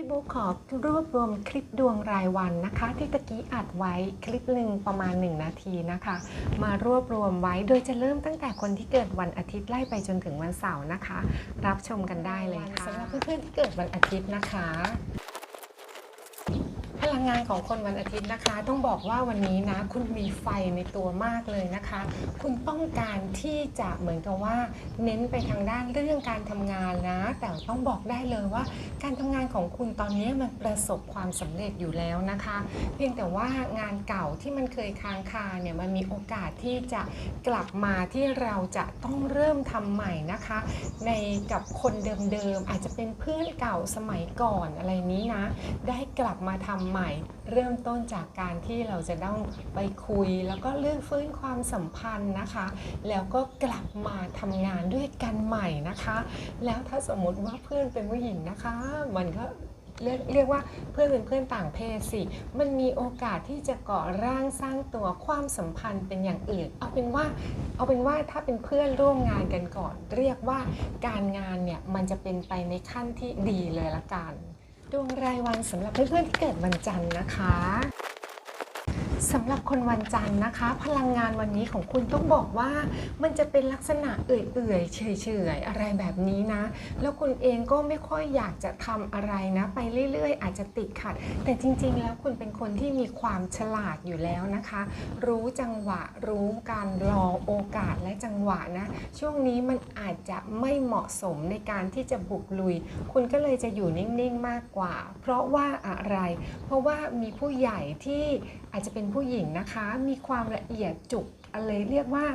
พี่บุ๊กขอรวบรวมคลิปดวงรายวันนะคะ ที่ตะกี้อัดไว้คลิปหนึ่งประมาณ 1 นาทีนะคะ มารวบรวมไว้โดยจะเริ่มตั้งแต่คนที่เกิดวันอาทิตย์ไล่ไปจนถึงวันเสาร์นะคะ รับชมกันได้เลยค่ะสำหรับเพื่อนๆที่เกิดวันอาทิตย์นะคะ ลังงานของคนวันอาทิตย์นะคะ ต้องบอกว่าวันนี้นะ คุณมีไฟในตัวมากเลยนะคะ คุณต้องการที่จะเหมือนกับว่า เน้นไปทางด้านเรื่องการทำงานนะ แต่ต้องบอกได้เลยว่า การทำงานของคุณตอนนี้มันประสบความสำเร็จอยู่แล้วนะคะ เพียงแต่ว่างานเก่าที่มันเคยค้างคาเนี่ยมันมีโอกาสที่จะกลับมาที่เราจะต้องเริ่มทำใหม่นะคะ ในกับคนเดิมๆอาจจะเป็นเพื่อนเก่าสมัยก่อนอะไรนี้นะ ได้กลับมาทำหม่ เริ่มต้นจากการที่เราจะต้องไปคุย แล้วก็เรื่องฟื้นความสัมพันธ์นะคะ แล้วก็กลับมาทำงานด้วยกันใหม่นะคะ แล้วถ้าสมมติว่าเพื่อนเป็นผู้หญิงนะคะ มันก็เรียกเรียกว่าเพื่อนเป็นเพื่อนต่างเพศสิ มันมีโอกาสที่จะก่อร่างสร้างตัวความสัมพันธ์เป็นอย่างอื่น เอาเป็นว่าเอาเป็นว่าถ้าเป็นเพื่อนร่วมงานกันก่อน เรียกว่าการงานเนี่ยมันจะเป็นไปในขั้นที่ดีเลยละกัน ดวงรายวันสำหรับเพื่อนๆที่เกิดวันจันทร์นะคะ สำหรับคนวันจันทร์นะคะ พลังงานวันนี้ของคุณต้องบอกว่ามันจะเป็นลักษณะเอื่อยๆเฉยๆอะไรแบบนี้นะ แล้วคุณเองก็ไม่ค่อยอยากจะทำอะไรนะ ไปเรื่อยๆ อาจจะติดขัด แต่จริงๆ แล้วคุณเป็นคนที่มีความฉลาดอยู่แล้วนะคะ รู้จังหวะรู้การรอโอกาสและจังหวะนะ ช่วงนี้มันอาจจะไม่เหมาะสมในการที่จะบุกลุย คุณก็เลยจะอยู่นิ่งๆมากกว่า เพราะว่าอะไร เพราะว่ามีผู้ใหญ่ที่อาจจะเป็นผู้หญิงนะคะ มีความละเอียดจุกอะไรเรียกว่า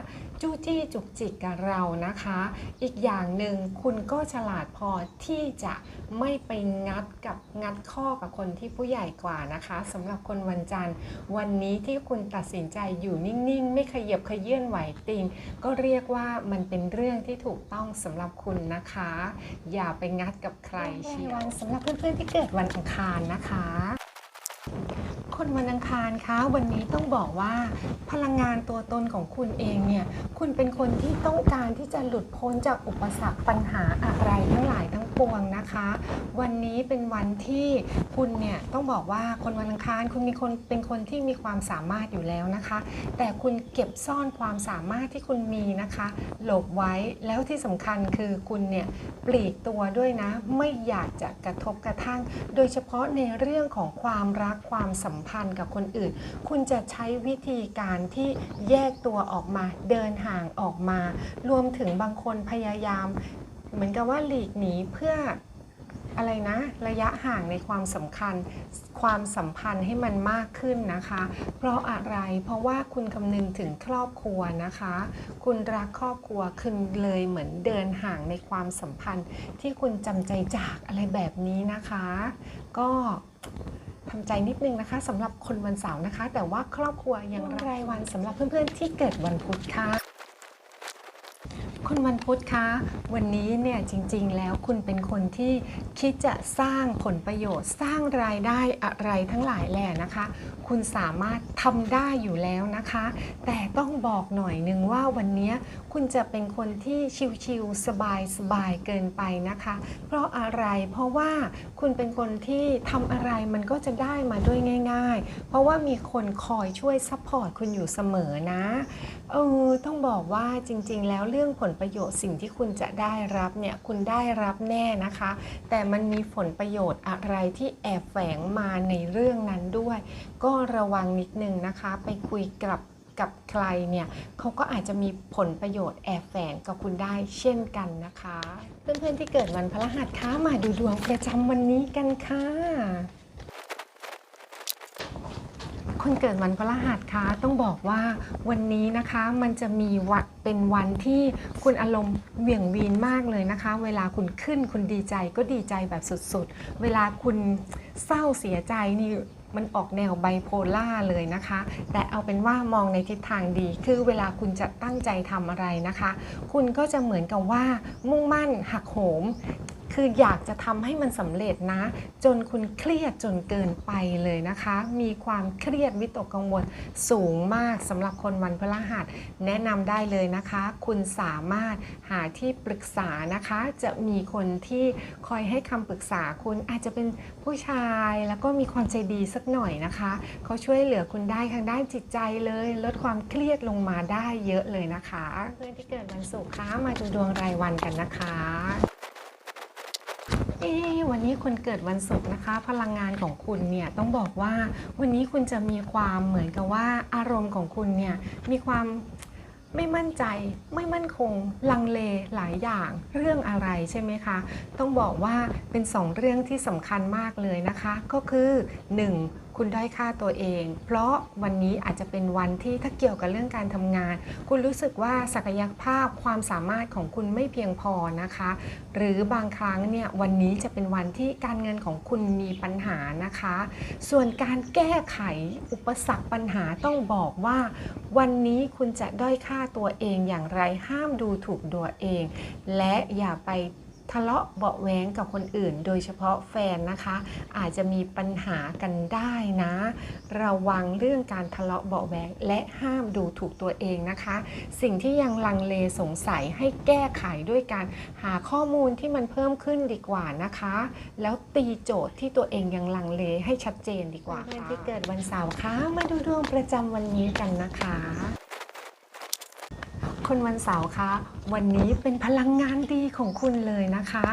จู้จี้จุกจิกกับเรานะคะ อีกอย่างหนึ่งคุณก็ฉลาดพอที่จะไม่ไปงัดกับงัดข้อกับคนที่ผู้ใหญ่กว่านะคะสำหรับคนวันจันทร์ วันนี้ที่คุณตัดสินใจอยู่นิ่งๆ ไม่ขยับขยื่นไหวติง ก็เรียกว่ามันเป็นเรื่องที่ถูกต้องสำหรับคุณนะคะ อย่าไปงัดกับใครเชียววันสำหรับเพื่อนๆที่เกิดวันอังคารนะคะ คนวันอังคารคะวันนี้ต้องบอกว่าพลังงานตัวตนของคุณเองเนี่ยคุณเป็นคนที่ต้องการที่จะหลุดพ้นจากอุปสรรคปัญหาอะไรทั้งหลายทั้ง ปวงนะคะ วันนี้เป็นวันที่คุณเนี่ยต้องบอกว่าคนวันอังคาร คุณมีคนเป็นคนที่มีความสามารถอยู่แล้วนะคะ แต่คุณเก็บซ่อนความสามารถที่คุณมีนะคะ หลบไว้แล้วที่สำคัญคือคุณเนี่ยปลีกตัวด้วยนะ ไม่อยากจะกระทบกระทั่ง โดยเฉพาะในเรื่องของความรักความสัมพันธ์กับคนอื่น คุณจะใช้วิธีการที่แยกตัวออกมาเดินห่างออกมา รวมถึงบางคนพยายาม เหมือนกับว่าหลีกหนีเพื่ออะไรนะ ระยะห่างในความสำคัญ ความสัมพันธ์ให้มันมากขึ้นนะคะ เพราะอะไรเพราะว่าคุณคำนึงถึงครอบครัวนะคะ คุณรักครอบครัวคุณเลยเหมือนเดินห่างในความสัมพันธ์ ที่คุณจำใจจากอะไรแบบนี้นะคะ ก็ทำใจนิดนึงนะคะสำหรับคนวันเสาร์นะคะ แต่ว่าครอบครัวยังรายวันสำหรับเพื่อนๆที่เกิดวันพุธค่ะ คุณวันพุธคะ วันนี้เนี่ยจริง ๆ แล้วคุณเป็นคนที่คิดจะสร้างผลประโยชน์ สร้างรายได้อะไรทั้งหลายแหล่นะคะ คุณสามารถทำได้อยู่แล้วนะคะ แต่ต้องบอกหน่อยหนึงว่าวันนี้คุณจะเป็นคนที่ชิวๆสบายๆเกินไปนะคะ เพราะอะไรเพราะว่าคุณเป็นคนที่ทำอะไรมันก็จะได้มาด้วยง่าย ๆ เพราะว่ามีคนคอยช่วยซัพพอร์ตคุณอยู่เสมอนะเออต้องบอกว่าจริง ๆ แล้วเรื่องผลประโยชน์สิ่งที่คุณจะได้รับเนี่ยคุณได้รับแน่นะคะ แต่มันมีผลประโยชน์อะไรที่แอบแฝงมาในเรื่องนั้นด้วย ก็ระวังนิดนึงนะคะ ไปคุยกับกับใครเนี่ยเขาก็อาจจะมีผลประโยชน์แอบแฝงกับคุณได้เช่นกันนะคะ เพื่อนๆที่เกิดวันพฤหัสคะมาดูดวงประจำวันนี้กันค่ะ คนเกิดวันพฤหัสคะต้องบอกว่าวันนี้นะคะมันจะมีวันเป็นวันที่คุณอารมณ์เหวี่ยงวีนมากเลยนะคะ เวลาคุณขึ้นคุณดีใจก็ดีใจแบบสุดๆ เวลาคุณเศร้าเสียใจนี่มันออกแนวไบโพล่าเลยนะคะ แต่เอาเป็นว่ามองในทิศทางดี คือเวลาคุณจะตั้งใจทำอะไรนะคะ คุณก็จะเหมือนกับว่ามุ่งมั่นหักโหม คืออยากจะทำให้มันสำเร็จนะ จนคุณเครียดจนเกินไปเลยนะคะ มีความเครียดวิตกกังวลสูงมากสำหรับคนวันพฤหัสแนะนำได้เลยนะคะ คุณสามารถหาที่ปรึกษานะคะ จะมีคนที่คอยให้คำปรึกษาคุณอาจจะเป็นผู้ชายแล้วก็มีความใจดีสักหน่อยนะคะเขาช่วยเหลือคุณได้ทางด้านจิตใจเลย ลดความเครียดลงมาได้เยอะเลยนะคะ เพื่อนที่เกิดวันศุกร์คะมาดูดวงรายวันกันนะคะ เอ๊วันนี้คุณเกิดวันศุกร์นะคะ พลังงานของคุณเนี่ยต้องบอกว่าวันนี้คุณจะมีความเหมือนกับว่าอารมณ์ของคุณเนี่ยมีความไม่มั่นใจไม่มั่นคง ลังเลหลายอย่างเรื่องอะไรใช่ไหมคะ ต้องบอกว่าเป็นสองเรื่องที่สำคัญมากเลยนะคะ ก็คือ 1. คุณด้อยค่าตัวเอง เพราะวันนี้อาจจะเป็นวันที่ถ้าเกี่ยวกับเรื่องการทำงาน คุณรู้สึกว่าศักยภาพความสามารถของคุณไม่เพียงพอนะคะ หรือบางครั้งเนี่ยวันนี้จะเป็นวันที่การเงินของคุณมีปัญหานะคะ ส่วนการแก้ไขอุปสรรคปัญหาต้องบอกว่า วันนี้คุณจะด้อยค่าตัวเองอย่างไรห้ามดูถูกตัวเอง และอย่าไป ทะเลาะเบาะแว้งกับคนอื่น โดยเฉพาะแฟนนะคะ อาจจะมีปัญหากันได้นะ ระวังเรื่องการทะเลาะเบาะแว้งและห้ามดูถูกตัวเองนะคะ สิ่งที่ยังลังเลสงสัยให้แก้ไขด้วยการหาข้อมูลที่มันเพิ่มขึ้นดีกว่านะคะ แล้วตีโจทย์ที่ตัวเองยังลังเลให้ชัดเจนดีกว่าเพื่อนที่เกิดวันเสาร์คะมาดูดวงประจำวันนี้กันนะคะ คนวันเสาร์คะวันนี้เป็นพลังงานดีของคุณเลยนะคะ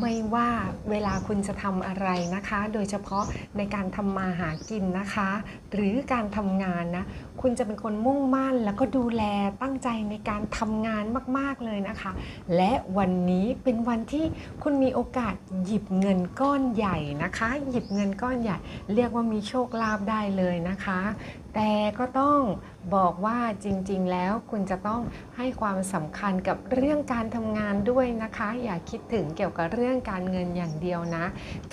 ไม่ว่าเวลาคุณจะทำอะไรนะคะ โดยเฉพาะในการทำมาหากินนะคะ หรือการทำงานนะ คุณจะเป็นคนมุ่งมั่น แล้วก็ดูแลตั้งใจในการทำงานมาก ๆ เลยนะคะ และวันนี้เป็นวันที่คุณมีโอกาสหยิบเงินก้อนใหญ่นะคะ หยิบเงินก้อนใหญ่ เรียกว่ามีโชคลาภได้เลยนะคะ แต่ก็ต้องบอกว่าจริง ๆ แล้วคุณจะต้องให้ความสำคัญกับเรื่องการทำงานด้วยนะคะ อย่าคิดถึงเกี่ยวกับเรื่องการเงินอย่างเดียวนะ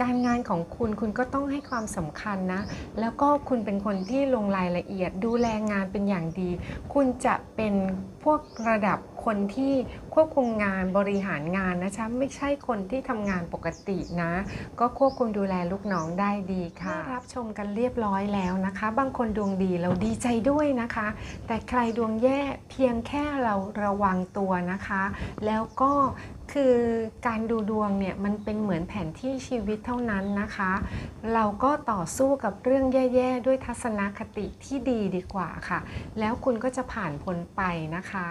การงานของคุณคุณก็ต้องให้ความสำคัญนะ แล้วก็คุณเป็นคนที่ลงรายละเอียดดูแลงานเป็นอย่างดี คุณจะเป็น พวกระดับคนที่ควบคุมงานบริหารงานนะคะไม่ใช่คนที่ทำงานปกตินะ ก็ควบคุมดูแลลูกน้องได้ดีค่ะ รับชมกันเรียบร้อยแล้วนะคะ บางคนดวงดีเราดีใจด้วยนะคะ แต่ใครดวงแย่เพียงแค่เราระวังตัวนะคะ แล้วก็คือการดูดวงเนี่ยมันเป็นเหมือนแผนที่ชีวิตเท่านั้นนะคะ เราก็ต่อสู้กับเรื่องแย่ๆ ด้วยทัศนคติที่ดีดีกว่าค่ะ แล้วคุณก็จะผ่านพ้นไปนะคะ